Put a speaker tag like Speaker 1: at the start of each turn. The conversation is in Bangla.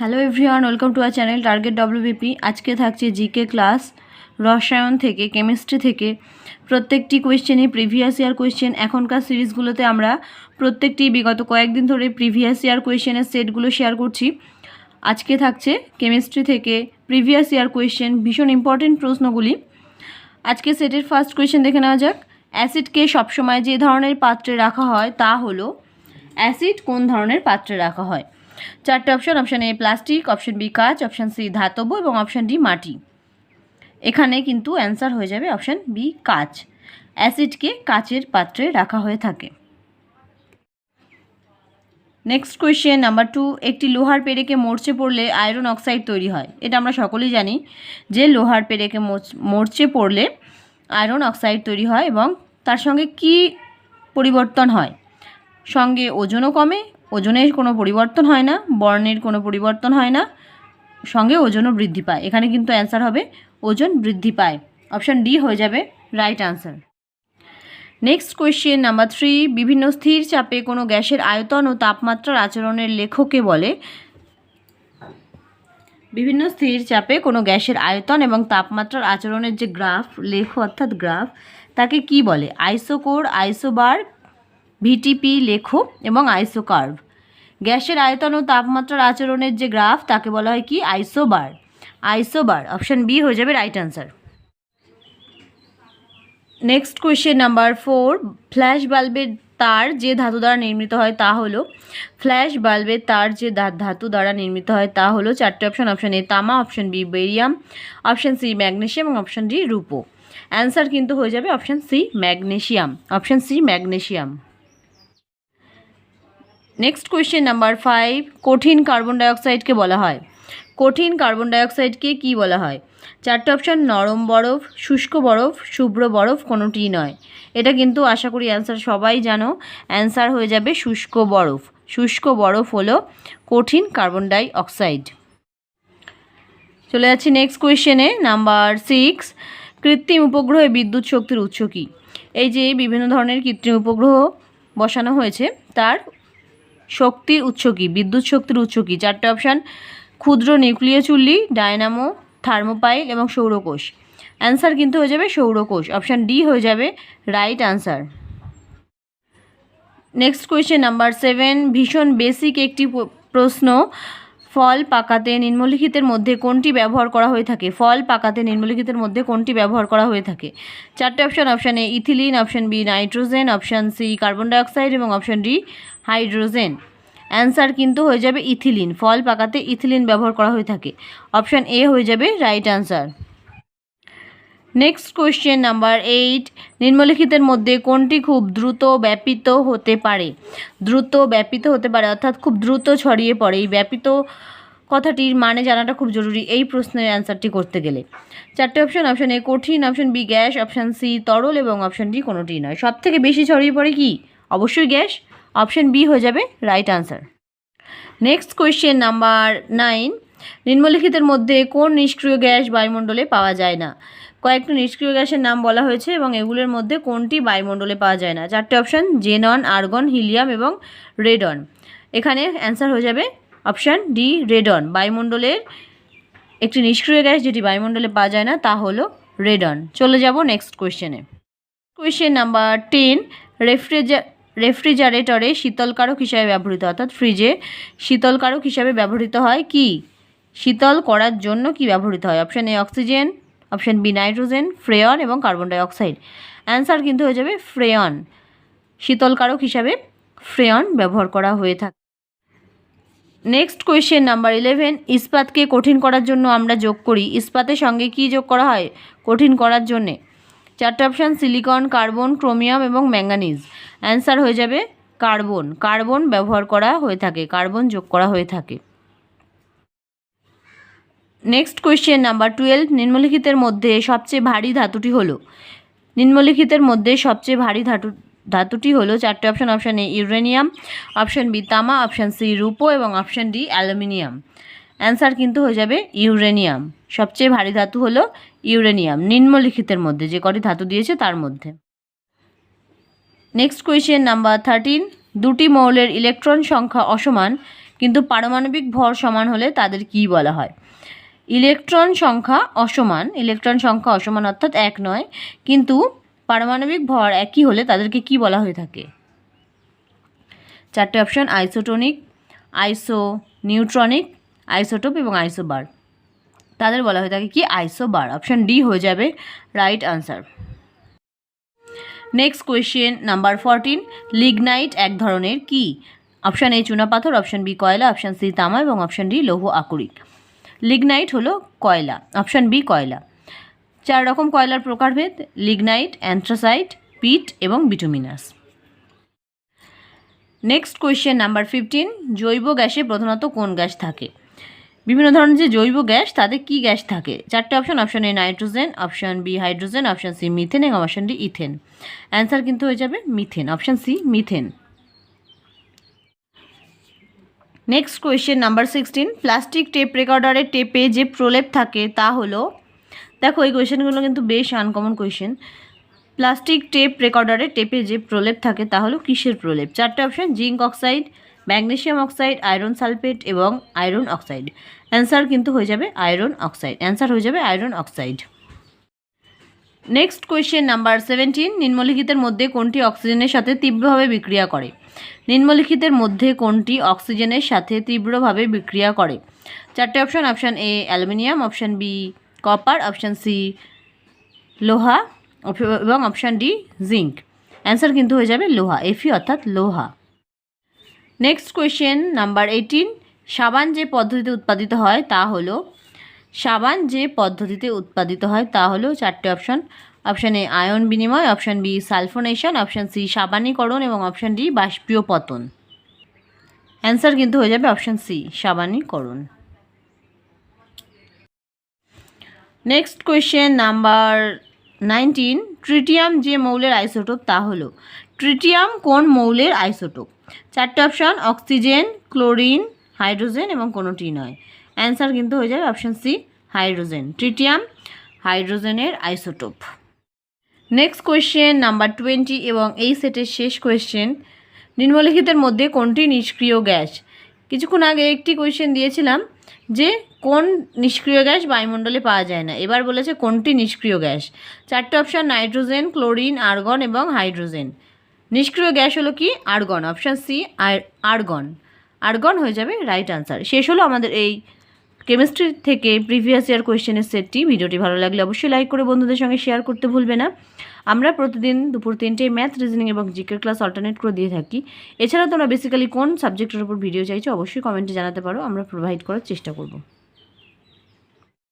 Speaker 1: Hello everyone welcome to our channel target WBP আজকে থাকছে জিকে ক্লাস, রসায়ন থেকে, কেমিস্ট্রি থেকে। প্রত্যেকটি কোয়েশ্চেনই প্রিভিয়াস ইয়ার কোয়েশ্চেন এখনকার সিরিজগুলোতে আমরা প্রত্যেকটি বিগত কয়েকদিন ধরে প্রিভিয়াস ইয়ার কোয়েশ্চেনের সেটগুলো শেয়ার করছি। আজকে থাকছে কেমিস্ট্রি থেকে প্রিভিয়াস ইয়ার কোয়েশ্চেন ভীষণ ইম্পর্টেন্ট প্রশ্নগুলি। আজকে সেটের ফার্স্ট কোয়েশ্চেন দেখে নেওয়া যাক। অ্যাসিডকে সবসময় যে ধরনের পাত্রে রাখা হয় তা হলো, অ্যাসিড কোন ধরনের পাত্রে রাখা হয়? চারটে option, option A plastic, option B কাঁচ, অপশান সি ধাতব এবং অপশান ডি মাটি। এখানে কিন্তু অ্যান্সার হয়ে যাবে অপশান বি কাঁচ। অ্যাসিডকে কাচের পাত্রে রাখা হয়ে থাকে। নেক্সট কোয়েশ্চেন নাম্বার টু, একটি লোহার পেরেকে মরচে পড়লে আয়রন অক্সাইড তৈরি হয়। এটা আমরা সকলেই জানি যে লোহার পেরেকে মরচে পড়লে আয়রন অক্সাইড তৈরি হয় এবং তার সঙ্গে কি পরিবর্তন হয়? সঙ্গে ওজনও কমে ওজনের কোনো পরিবর্তন হয় না, বর্ণের কোনো পরিবর্তন হয় না, সঙ্গে ওজনও বৃদ্ধি পায়। এখানে কিন্তু অ্যান্সার হবে, ওজন বৃদ্ধি পায়। অপশান ডি হয়ে যাবে right answer next question number three বিভিন্ন স্থির চাপে কোনো গ্যাসের আয়তন ও তাপমাত্রার আচরণের লেখকে বলে। বিভিন্ন স্থির চাপে কোনো গ্যাসের আয়তন এবং তাপমাত্রার আচরণের যে গ্রাফ, লেখ অর্থাৎ গ্রাফ, তাকে কি বলে? আইসোকোর আইসোবার ভিটিপি লেখো এবং আইসোকার্ভ গ্যাসের আয়তন ও তাপমাত্রার আচরণের যে গ্রাফ, তাকে বলা হয় কি? আইসোবার। আইসোবার, অপশান বি হয়ে যাবে right answer next question number four flash বাল্বের তার যে ধাতু দ্বারা নির্মিত হয় তা হলো ফ্ল্যাশ বাল্বের তার যে ধাতু দ্বারা নির্মিত হয় তা হলো চারটে অপশন অপশন এ তামা, option B barium option C magnesium এবং অপশন ডি রূপো। অ্যান্সার কিন্তু হয়ে যাবে option C magnesium option C magnesium next question number five কঠিন কার্বন ডাইঅক্সাইডকে বলা হয়। কঠিন কার্বন ডাইঅক্সাইডকে কি বলা হয়? চারটে অপশান নরম বরফ, শুষ্ক বরফ, শুভ্র বরফ কোনোটি নয়। এটা কিন্তু আশা করি অ্যান্সার সবাই জানো। অ্যান্সার হয়ে যাবে শুষ্ক বরফ। শুষ্ক বরফ হলো কঠিন কার্বন ডাই অক্সাইড চলে যাচ্ছি নেক্সট কোয়েশ্চেনে নাম্বার সিক্স কৃত্রিম উপগ্রহে বিদ্যুৎ শক্তির উৎস কী? এই যে বিভিন্ন ধরনের কৃত্রিম উপগ্রহ বসানো হয়েছে, তার শক্তির উৎস কী? বিদ্যুৎ শক্তির উৎস কী? চারটে অপশান, ক্ষুদ্র নিউক্লিয় চুল্লি, ডায়নামো, থার্মোপাইল এবং সৌরকোষ। অ্যান্সার কিন্তু হয়ে যাবে সৌরকোষ। অপশান ডি হয়ে যাবে right answer. Next question number seven, ভীষণ বেসিক একটি প্রশ্ন। ফল পাকাতে নিম্নলিখিতের মধ্যে কোনটি ব্যবহার করা হয়ে থাকে? ফল পাকাতে নিম্নলিখিতের মধ্যে কোনটি ব্যবহার করা হয়ে থাকে? চারটে option option A ethylene option B nitrogen option C carbon dioxide এবং অপশান ডি হাইড্রোজেন অ্যান্সার কিন্তু হয়ে যাবে ইথিলিন ফল পাকাতে ইথিলিন ব্যবহার করা হয়ে থাকে। অপশান এ হয়ে যাবে right answer next question number eight নিম্নলিখিতের মধ্যে কোনটি খুব দ্রুত ব্যাপিত হতে পারে? দ্রুত ব্যাপিত হতে পারে, অর্থাৎ খুব দ্রুত ছড়িয়ে পড়ে। এই ব্যাপিত কথাটির মানে জানাটা খুব জরুরি এই প্রশ্নের অ্যান্সারটি করতে গেলে। চারটে অপশন অপশন এ কঠিন option B gas option C তরল এবং অপশন ডি কোনোটি নয়। সব থেকে বেশি ছড়িয়ে পড়ে কি? অবশ্যই গ্যাস। অপশন বি হয়ে যাবে right answer next question number nine নিম্নলিখিতের মধ্যে কোন নিষ্ক্রিয় গ্যাস বায়ুমণ্ডলে পাওয়া যায় না? কয়েকটি নিষ্ক্রিয় গ্যাসের নাম বলা হয়েছে এবং এগুলোর মধ্যে কোনটি বায়ুমণ্ডলে পাওয়া যায় না। চারটে অপশান, জেনন, আর্গন, হিলিয়াম এবং রেডন। এখানে অ্যান্সার হয়ে যাবে অপশান ডি, রেডন। বায়ুমণ্ডলের একটি নিষ্ক্রিয় গ্যাস যেটি বায়ুমণ্ডলে পাওয়া যায় না, তা হলো রেডন। চলে যাব নেক্সট কোয়েশ্চেনে কোয়েশ্চেন নাম্বার টেন রেফ্রিজার রেফ্রিজারেটরে শীতলকারক হিসাবে ব্যবহৃত, অর্থাৎ ফ্রিজে শীতলকারক হিসাবে ব্যবহৃত হয় কি? শীতল করার জন্য কি ব্যবহৃত হয়? Option A, oxygen option B, nitrogen, freon এবং কার্বন ডাইঅক্সাইড। অ্যান্সার কিন্তু হয়ে যাবে ফ্রেয়ন। শীতলকারক হিসাবে ফ্রেয়ন ব্যবহার করা হয়ে থাকে। নেক্সট কোয়েশ্চেন নাম্বার ইলেভেন, ইস্পাতকে কঠিন করার জন্য আমরা যোগ করি। ইস্পাতের সঙ্গে কি যোগ করা হয়? কঠিন করার জন্যে। চারটে অপশান, সিলিকন, কার্বন, ক্রোমিয়াম এবং ম্যাঙ্গানিজ। অ্যান্সার হয়ে যাবে কার্বন। কার্বন ব্যবহার করা হয়ে থাকে। কার্বন যোগ করা হয়ে থাকে। নেক্সট কোয়েশ্চেন নাম্বার টুয়েলভ নিম্নলিখিতের মধ্যে সবচেয়ে ভারী ধাতুটি হলো। নিম্নলিখিতের মধ্যে সবচেয়ে ভারী ধাতু, ধাতুটি হলো চারটে option option A uranium option B তামা অপশান সি রূপো এবং অপশান ডি অ্যালুমিনিয়াম। অ্যান্সার কিন্তু হয়ে যাবে ইউরেনিয়াম সবচেয়ে ভারী ধাতু হলো ইউরেনিয়াম নিম্নলিখিতের মধ্যে, যে কটি ধাতু দিয়েছে তার মধ্যে। নেক্সট কোয়েশ্চেন নাম্বার থার্টিন দুটি মৌলের ইলেকট্রন সংখ্যা অসমান, কিন্তু পারমাণবিক ভর সমান হলে তাদের কি বলা হয়? ইলেকট্রন সংখ্যা অসমান, ইলেকট্রন সংখ্যা অসমান অর্থাৎ এক নয়, কিন্তু পারমাণবিক ভর একই হলে তাদেরকে কি বলা হয়ে থাকে? চারটে অপশান, আইসোটোনিক আইসো নিউট্রনিক আইসোটোপ এবং আইসোবার। তাদের বলা হয়ে থাকে কি? আইসোবার। অপশান ডি হয়ে যাবে right answer. Next question number fourteen, lignite এক ধরনের কি? অপশান এ চুনাপাথর, অপশান বি কয়লা, অপশান সি তামা এবং অপশান ডি লৌহ আকরিক। লিগনাইট হলো কয়লা, অপশান বি কয়লা। চার রকম কয়লার প্রকারভেদ, লিগনাইট, অ্যান্থ্রাসাইট, পিট এবং bituminous. Next question number fifteen জৈব গ্যাসে প্রধানত কোন গ্যাস থাকে? বিভিন্ন ধরনের যে জৈব গ্যাস, তাতে কি গ্যাস থাকে? চারটে option option A nitrogen, option B hydrogen, option C methane এবং অপশন ডি ইথেন। অ্যান্সার কিন্তু হয়ে যাবে methane, option C methane. Next question number sixteen plastic tape রেকর্ডারের টেপে যে প্রলেপ থাকে, তা হলো, দেখো এই কোয়েশ্চেনগুলো কিন্তু বেশ আনকমন কোয়েশ্চেন প্লাস্টিক টেপ রেকর্ডারের টেপে যে প্রলেপ থাকে, তা হলো কিসের প্রলেপ? চারটে option zinc oxide magnesium oxide iron sulphate এবং আয়রন অক্সাইড অ্যান্সার কিন্তু হয়ে যাবে আয়রন অক্সাইড অ্যান্সার হয়ে যাবে iron oxide next question number seventeen নিম্নলিখিতের মধ্যে কোনটি অক্সিজেনের সাথে তীব্রভাবে বিক্রিয়া করে? নিম্নলিখিতের মধ্যে কোনটি অক্সিজেনের সাথে তীব্রভাবে বিক্রিয়া করে? চারটে option option A aluminium, option B copper, option C লোহা এবং অপশান ডি জিঙ্ক অ্যান্সার কিন্তু হয়ে যাবে লোহা এফি অর্থাৎ লোহা। Next question number eighteen. সাবান যে পদ্ধতিতে উৎপাদিত হয় তা হলো, সাবান যে পদ্ধতিতে উৎপাদিত হয় তা হলো, চারটে অপশন অপশান এ আয়ন বিনিময় option B sulphonation option C সাবানীকরণ এবং অপশান ডি বাষ্পীয় পতন অ্যান্সার কিন্তু হয়ে যাবে option C সাবানীকরণ। Next question number nineteen tritium যে মৌলের আইসোটোপ তা হলো। ট্রিটিয়াম কোন মৌলের আইসোটোপ চারটে অপশান অক্সিজেন ক্লোরিন হাইড্রোজেন এবং কোনোটি নয়। অ্যান্সার কিন্তু হয়ে যাবে অপশান সি হাইড্রোজেন ট্রিটিয়াম হাইড্রোজেনের isotope next question number twenty এবং এই সেটের শেষ কোয়েশ্চেন নিম্নলিখিতের মধ্যে কোনটি নিষ্ক্রিয় গ্যাস? কিছুক্ষণ আগে একটি কোয়েশ্চেন দিয়েছিলাম যে, কোন নিষ্ক্রিয় গ্যাস বায়ুমণ্ডলে পাওয়া যায় না? এবার বলেছে কোনটি নিষ্ক্রিয় গ্যাস? চারটে অপশান নাইট্রোজেন ক্লোরিন আর্গন এবং হাইড্রোজেন নিষ্ক্রিয় গ্যাস হলো কি? Argon option C argon argon হয়ে যাবে রাইট আনসার শেষ হলো আমাদের এই কেমিস্ট্রি থেকে প্রিভিয়াস ইয়ার কোয়েশ্চেনের সেটটি, ভিডিওটি ভালো লাগলে অবশ্যই লাইক করে বন্ধুদের সঙ্গে শেয়ার করতে ভুলবে না। আমরা প্রতিদিন দুপুর তিনটে ম্যাথ, রিজনিং এবং জিকের ক্লাস অল্টারনেট করে দিয়ে থাকি। এছাড়া তোমরা বেসিক্যালি কোন সাবজেক্টের উপর ভিডিও চাইছো, অবশ্যই কমেন্টে জানাতে পারো, আমরা প্রোভাইড করার চেষ্টা করব।